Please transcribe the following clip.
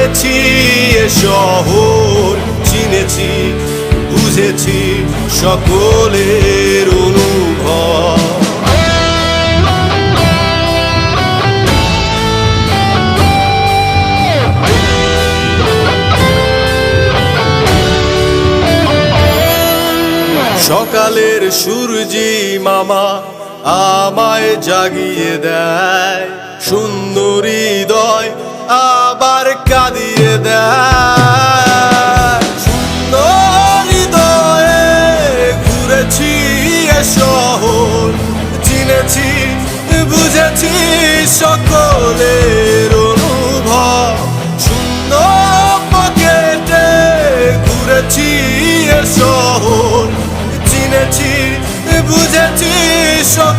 ঘুরেছি এ শহর চিনেছি বুঝেছি সকলের অনুভব। সকালের সূর্যি মামা আমায় জাগিয়ে দেয়। হৃদয় আবার কাঁদিয়ে দেয়। সুন্দর হৃদয়ে ঘুরেছি এ শহর, চিনেছি, বুঝেছি সকলের অনুভব। সুন্দর পকেটে ঘুরেছি এ শহর, চিনেছি, বুঝেছি সকলের